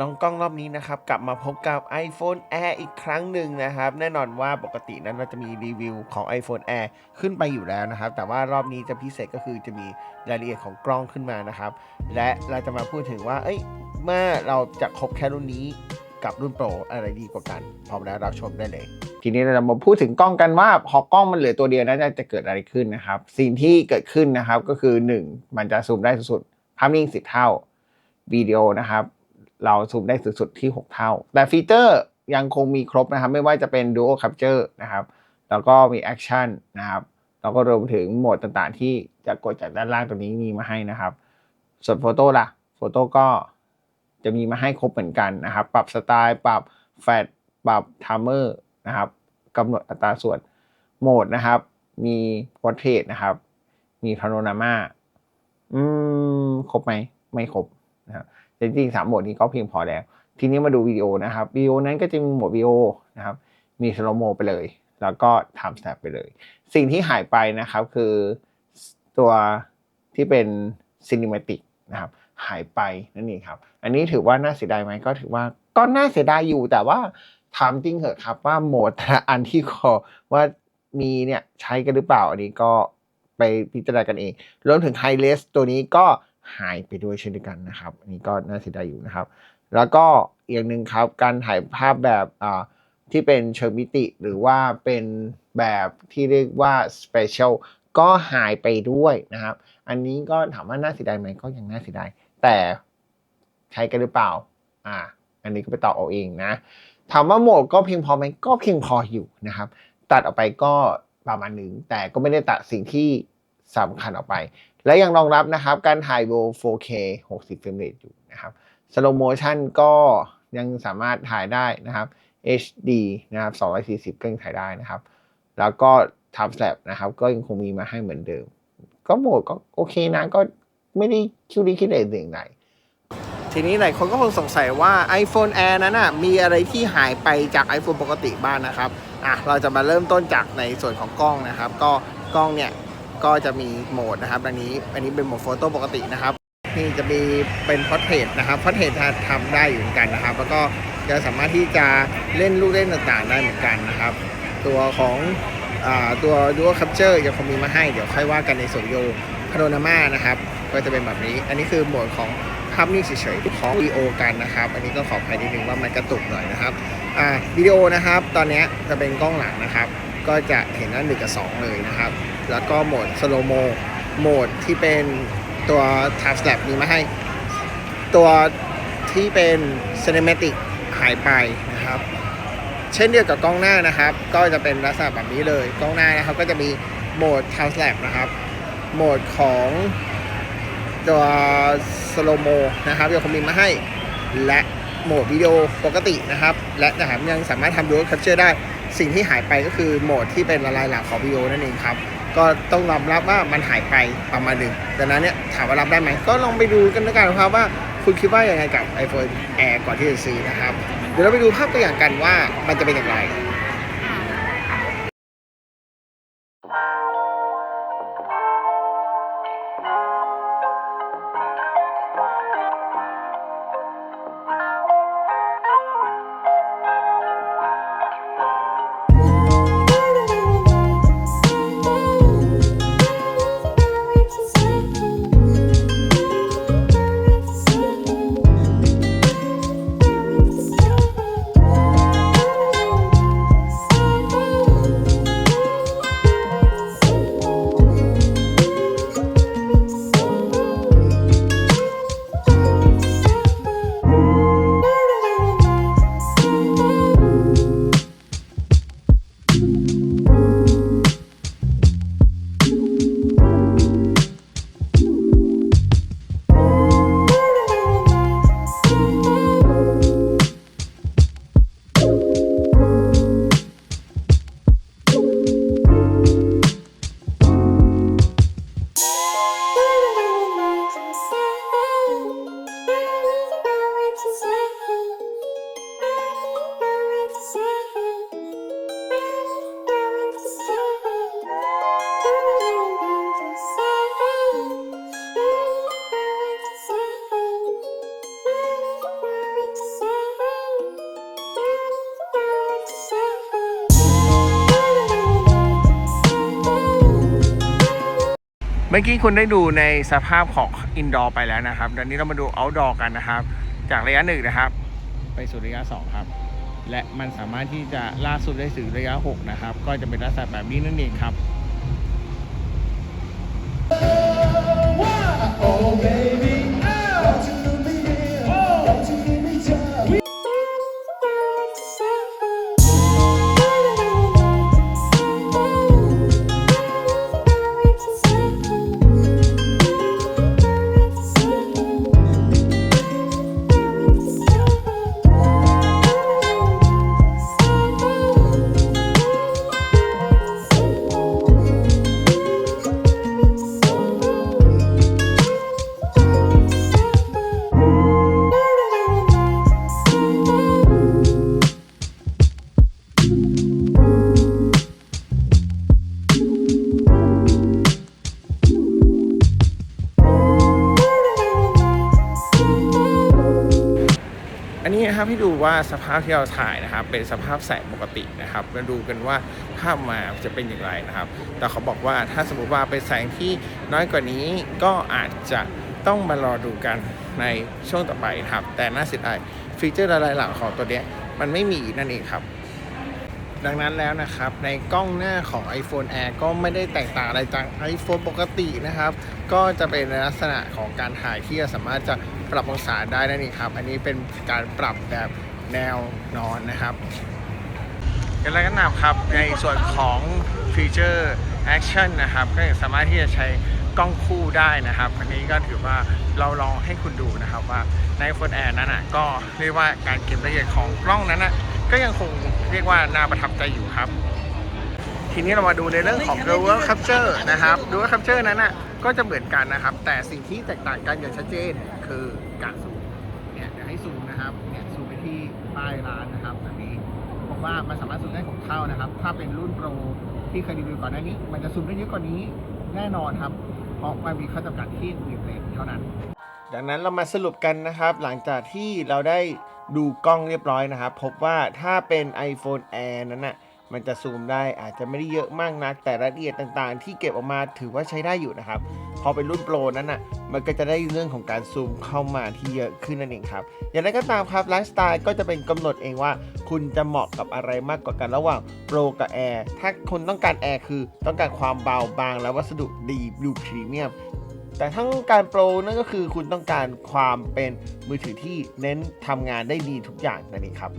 ลองกล้องรอบนี้นะครับ กลับมาพบกับ iPhone Air อีกครั้งหนึ่งนะครับ แน่นอนว่าปกตินั้นเราจะมีรีวิวของ iPhone Air ขึ้นไปอยู่แล้วนะครับ แต่ว่ารอบนี้จะพิเศษก็คือจะมีรายละเอียดของกล้องขึ้นมานะครับ และเราจะมาพูดถึงว่า เอ้ยเมื่อเราจะครบแค่รุ่นนี้กับรุ่นโปรอะไรดีกว่ากัน พร้อมแล้วรับชมได้เลย ทีนี้เราจะมาพูดถึงกล้องกันว่าพอกล้องมันเหลือตัวเดียวนั้นจะจะเกิดอะไรขึ้นนะครับ สิ่งที่เกิดขึ้นนะครับก็คือ 1 มันจะซูมได้สุดๆภาพนิ่ง10 เท่าวิดีโอนะครับ เราซูมได้สุดที่ 6 เท่า แต่ฟีเจอร์ยังคงมีครบนะครับ ไม่ว่าจะเป็น Dual Capture นะครับ แล้วก็มี Action นะครับแล้วก็รวมถึงโหมดต่างๆ ที่จะกดจากด้านล่างตัวนี้มีมาให้นะครับ ส่วนโฟโต้ล่ะโฟโต้ก็จะมีมาให้ครบเหมือนกันนะครับ ปรับสไตล์ปรับแฟลชปรับไทม์เมอร์นะครับกำหนดอัตราส่วนโหมดนะครับ มีพอร์เทรตนะครับ มีพาโนรามาอืม ครบไหม ไม่ครบ แต่จริงๆสามโหมดนี้ก็เพียงพอแล้ว ทีนี้มาดูวิดีโอนะครับวิดีโอนั้นก็จะมีโหมดวิดีโอนะครับ มีสโลโมไปเลย แล้วก็ไทม์สแตปไปเลย สิ่งที่หายไปนะครับคือตัวที่เป็นซินิมาติกนะครับหายไปนั่นเองครับ อันนี้ถือว่าน่าเสียดายไหมก็ถือว่าก็น่าเสียดายอยู่แต่ว่าถามจริงเหอะครับว่าโหมดแต่ละอันที่ขอว่ามีเนี่ยใช้กันหรือเปล่า อันนี้ก็ไปพิจารณากันเองรวมถึงไฮเลสตัวนี้ก็ หายไปด้วยเช่นเดียวกันนะครับอันนี้ก็น่าเสียดายอยู่นะครับ แล้วก็อีกอย่างหนึ่งครับการถ่ายภาพแบบที่เป็นเชิงมิติหรือว่าเป็นแบบที่เรียกว่า special ก็หายไปด้วยนะครับ อันนี้ก็ถามว่าน่าเสียดายไหมก็ยังน่าเสียดายแต่ใช้กันหรือเปล่าอ่า อันนี้ก็ไปตอบเอาเองนะถามว่าโหมดก็เพียงพอไหมก็เพียงพออยู่นะครับ ตัดออกไปก็ประมาณหนึ่งแต่ก็ไม่ได้ตัดสิ่งที่ สำคัญออกไป และยังรองรับนะครับการถ่ายวิดีโอ 4K 60เฟรมเรทอยู่นะครับ slow motion ก็ยังสามารถถ่ายได้นะครับ HD นะครับ240ก็ยังถ่ายได้นะครับ แล้วก็ time lapse นะครับ ก็ยังคงมีมาให้เหมือนเดิม ก็โหมดก็โอเคนะก็ไม่ได้คิดดีคิดเด่นสิ่งใดทีนี้หลายคนก็คงสงสัยว่า iPhone Air นั้นน่ะมีอะไรที่หายไปจาก iPhone ปกติบ้างนะครับอะเราจะมาเริ่มต้นจากในส่วนของกล้องนะครับ ก็กล้องเนี่ย ก็จะมีโหมดนะครับอันนี้อันนี้เป็นโหมดโฟโต้ปกตินะครับนี่จะมีเป็นพอร์เทรตนะครับพอร์เทรตทำได้อยู่เหมือนกันนะครับ แล้วก็จะสามารถที่จะเล่นลูกเล่นต่างๆ ได้เหมือนกันนะครับ ตัวของอ่าตัว Dual Capture ยังคงมีมาให้เดี๋ยวค่อยว่ากันในส่วนโยพาโนรามานะครับก็จะเป็นแบบนี้ อันนี้คือโหมดของภาพนิ่งเฉยๆของวิดีโอกันนะครับ อันนี้ก็ขออภัยนิดนึงว่ามันกระตุกหน่อยนะครับวิดีโอนะครับ ตอนนี้จะเป็นกล้องหลังนะครับ ก็จะเห็นว่าหนึ่งกับสองเลยนะครับ แล้วก็โหมดสโลโมโหมดที่เป็นตัว Time Lapse มีมาให้ ตัวที่เป็น Cinematic หายไปนะครับ เช่นเดียวกับกล้องหน้านะครับ ก็จะเป็นลักษณะแบบนี้เลย กล้องหน้านะครับก็จะมีโหมด Time Lapse นะครับ โหมดของตัว Slow Mo นะครับยังคงมีมาให้และโหมดวิดีโอปกตินะครับ และนะครับยังสามารถทำ Dual Capture ได้ สิ่งที่หายไปก็คือโหมดที่เป็นละลายหลักของวิดีโอนั่นเองครับ ก็ต้องยอมรับว่ามันหายไปประมาณหนึ่งดังนั้นเนี่ยถามว่ารับได้ไหมก็ลองไปดูกันแล้วกันครับว่าคุณคิดว่าอย่างไรกับ iPhone Air ก่อนที่จะซื้อนะครับ เดี๋ยวเราไปดูภาพตัวอย่างกันว่ามันจะเป็นอย่างไร Thank เมื่อกี้คุณได้ดูในสภาพของอินดอร์ไปแล้วนะครับตอนนี้เรามาดูเอาท์ดอร์กันนะครับ จากระยะหนึ่งนะครับ ไปสู่ระยะสองครับ และมันสามารถที่จะล่าสุดได้ถึงระยะ6นะครับ ก็จะเป็นลักษณะแบบนี้นั่นเองครับ อันนี้นะครับให้ดูว่าสภาพที่เราถ่ายนะครับเป็นสภาพแสงปกตินะครับมาดูกันว่าภาพมาจะเป็นอย่างไรนะครับ แต่เขาบอกว่าถ้าสมมติว่าเป็นแสงที่น้อยกว่านี้ก็อาจจะต้องมารอดูกันในช่วงต่อไปนะครับ แต่น่าเสียดายฟีเจอร์หลายๆหลังของตัวเนี้ยมันไม่มีนั่นเองครับ ดังนั้นแล้วนะครับ ในกล้องหน้าของ iPhone Air ก็ไม่ได้แตกต่างอะไรจาก iPhone ปกตินะครับ ก็จะเป็นลักษณะของการถ่ายที่จะสามารถจะปรับองศาได้นั่นเองครับ อันนี้เป็นการปรับแบบแนวนอนนะครับอย่างไรก็ตามครับ ในส่วนของฟีเจอร์ Action นนะครับ ก็สามารถที่จะใช้กล้องคู่ได้นะครับ อันนี้ก็ถือว่าเราลองให้คุณดูนะครับว่าใน iPhone Air นั้นนะก็เรียกว่าการเก็บรายละเอียดของกล้องนั้นนะ ก็ยังคงเรียกว่าน่าประทับใจอยู่ครับ ทีนี้เรามาดูในเรื่องของ Dual Capture นะครับ Dual Capture นั้นน่ะก็จะเหมือนกันนะครับ แต่สิ่งที่แตกต่างกันอย่างชัดเจนคือการซูมเนี่ยเดี๋ยวให้ซูมนะครับเนี่ยซูมไปที่ป้ายร้านนะครับแบบนี้บอกว่ามันสามารถซูมได้6เท่านะครับ ถ้าเป็นรุ่นโปรที่เคยรีวิวก่อนหน้านี้ มันจะซูมได้เยอะกว่านี้แน่นอนครับ เพราะมันมีข้อจำกัดที่หนึ่งเลนเท่านั้น ดังนั้นเรามาสรุปกันนะครับ หลังจากที่เราได้ดูกล้องเรียบร้อยนะครับ พบว่าถ้าเป็น iPhone Air นั้นน่ะมันจะซูมได้อาจจะไม่ได้เยอะมากนัก แต่รายละเอียดต่างๆ ที่เก็บออกมาถือว่าใช้ได้อยู่นะครับ พอเป็นรุ่นโปรนั้นน่ะมันก็จะได้เรื่องของการซูมเข้ามาที่เยอะขึ้นนั่นเองครับ อย่างไรก็ตามครับไลฟ์สไตล์ก็จะเป็นกำหนดเองว่า คุณจะเหมาะกับอะไรมากกว่ากันระหว่างโปรกับแอร์ถ้าคนต้องการแอร์คือต้องการความเบาบางและวัสดุดีดูพรีเมียม แต่ทั้งการโปรนั่นก็คือคุณต้องการความเป็นมือถือที่เน้นทำงานได้ดีทุกอย่างนั่นเองครับ